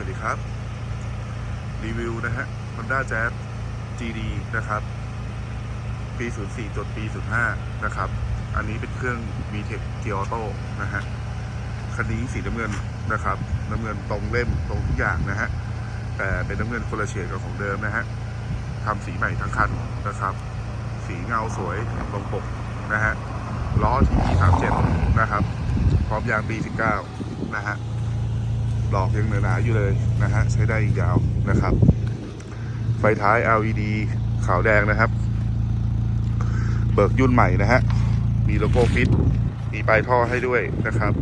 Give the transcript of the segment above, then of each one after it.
วัสดีครับ รีวิวนะฮะ Honda Jazz GD นะครับ ปี 04จดปี 05 นะครับ อันนี้เป็นเครื่อง VTEC g e a Auto นะฮะ คันนี้สีน้ำเงินนะครับ น้ำเงินตรงเล่มตรงทุกอย่างนะฮะ แต่เป็นน้ำเงินคนละเฉดกับของเดิมนะฮะทำสีใหม่ทั้งคันนะครับ สีเงาสวยตรงปกนะฮะ ล้อที่37นะครับพร้อมยางปี 19 นะฮะ ดอกยังหนาๆอยู่เลยนะฮะใช้ได้อีกยาวนะครับ ไฟท้าย LED ขาวแดงนะครับ เบิกยุ่นใหม่นะฮะมีโลโก้ฟิตมีปลายท่อให้ด้วยนะครับ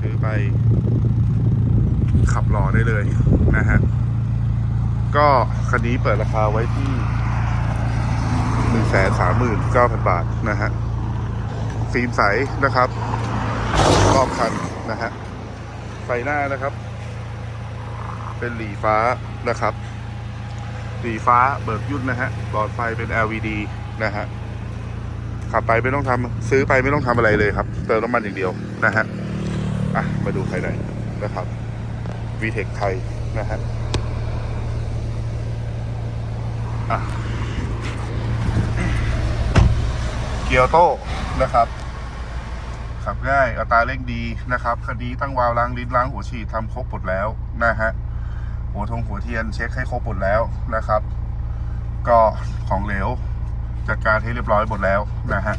ซื้อไป ขับรอได้เลยนะฮะก็คันนี้เปิดราคาไว้ที่139,000บาทนะฮะฟิล์มใสนะครับ รอบคันนะฮะ ไฟหน้านะครับ เป็นหลีฟ้านะครับหลีฟ้าเบิกยุ่นนะฮะหลอดไฟเป็น LED นะฮะขับไปไม่ต้องทำซื้อไปไม่ต้องทำอะไรเลยครับ เติมน้ำมันอย่างเดียวนะฮะอะมาดูภายในนะครับ VTEC ไทยนะฮะอะเกียวโต้นะครับ ขับง่ายอัตราเร่งดีนะครับคันนี้ตั้งวาล์วล้างลิ้นล้างหัวฉีดทำครบหมดแล้วนะฮะหัวทงหัวเทียนเช็คให้ครบหมดแล้วนะครับ ก็ของเหลวจัดการให้เรียบร้อยหมดแล้วนะฮะ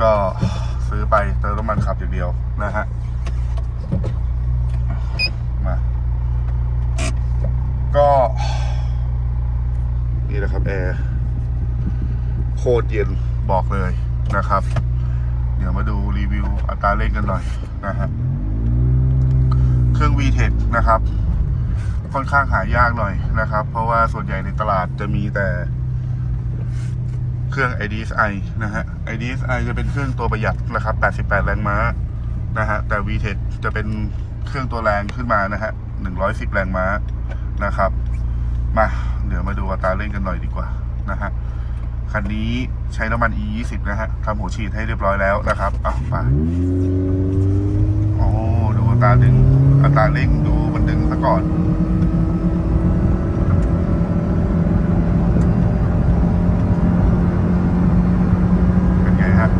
ก็ซื้อไปเติมน้ำมันขับอย่างเดียวนะฮะมาก็นี่แหละครับแอร์โคตรเย็นบอกเลยนะครับ เดี๋ยวมาดูรีวิวอัตราเร่งกันหน่อยนะฮะ เครื่อง VTEC นะครับ ค่อนข้างหายากหน่อยนะครับ เพราะว่าส่วนใหญ่ในตลาดจะมีแต่ เครื่อง IDSI นะฮะ IDSI จะเป็นเครื่องตัวประหยัดนะครับ 88 แรงม้านะฮะ แต่ VTEC จะเป็นเครื่องตัวแรงขึ้นมานะฮะ 110 แรงม้านะครับ มา เดี๋ยวมาดูอัตราเร่งกันหน่อยดีกว่านะฮะ คันนี้ใช้น้ำมัน E 2 0นะฮะทำหัวฉีดให้เรียบร้อยแล้วนะครับอะไปโอ้ดูอัตราดึงอัตราเร่งดูมันดึงซะก่อนเป็นไงฮะ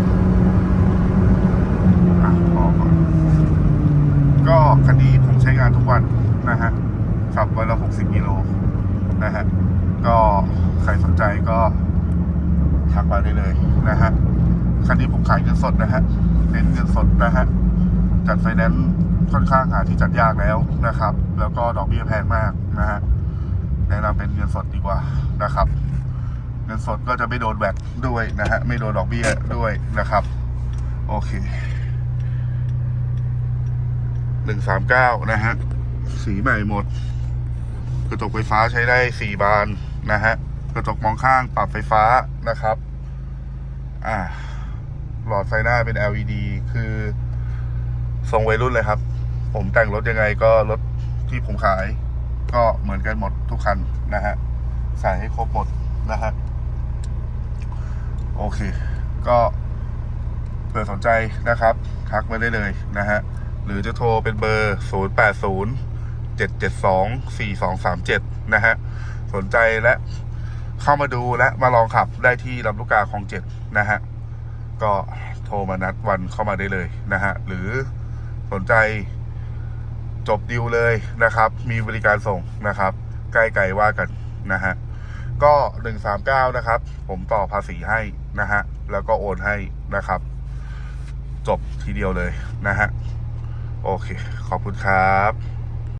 พอก็คันนี้ผมใช้งานทุกวันนะฮะขับวันละ 60 กิโลนะฮะ ก็ใครสนใจก็ ทักมาได้เลยนะฮะคันนี้ผมขายเงินสดนะฮะเน้นเงินสดนะฮะจัดไฟแนนซ์ค่อนข้างหาที่จัดยากแล้วนะครับ แล้วก็ดอกเบี้ยแพงมากนะฮะแนะนำเป็นเงินสดดีกว่านะครับ เงินสดก็จะไม่โดนแบตด้วยนะฮะไม่โดนดอกเบี้ยด้วยนะครับ โอเคหนึ่งสามเก้านะฮะสีใหม่หมดกระจกไฟฟ้าใช้ได้สี่บานนะฮะ กระจกมองข้างปรับไฟฟ้านะครับ อ่า หลอดไฟหน้าเป็น LED คือทรงวัยรุ่นเลยครับ ผมแต่งรถยังไงก็รถที่ผมขาย ก็เหมือนกันหมดทุกคันนะฮะใส่ให้ครบหมดนะฮะโอเค ก็เผื่อสนใจนะครับ ทักมาได้เลยนะฮะ หรือจะโทรเป็นเบอร์ 0 8 0 7 7 2 4 2 3 7 นะฮะ สนใจและ เข้ามาดูและมาลองขับได้ที่ลำลูกกาคลองเจ็ดนะฮะ ก็โทรมานัดวันเข้ามาได้เลยนะฮะ หรือสนใจจบดิวเลยนะครับ มีบริการส่งนะครับ ใกล้ไกลว่ากันนะฮะ ก็หนึ่งสามเก้านะครับ ผมต่อภาษีให้นะฮะ แล้วก็โอนให้นะครับ จบทีเดียวเลยนะฮะ โอเค ขอบคุณครับ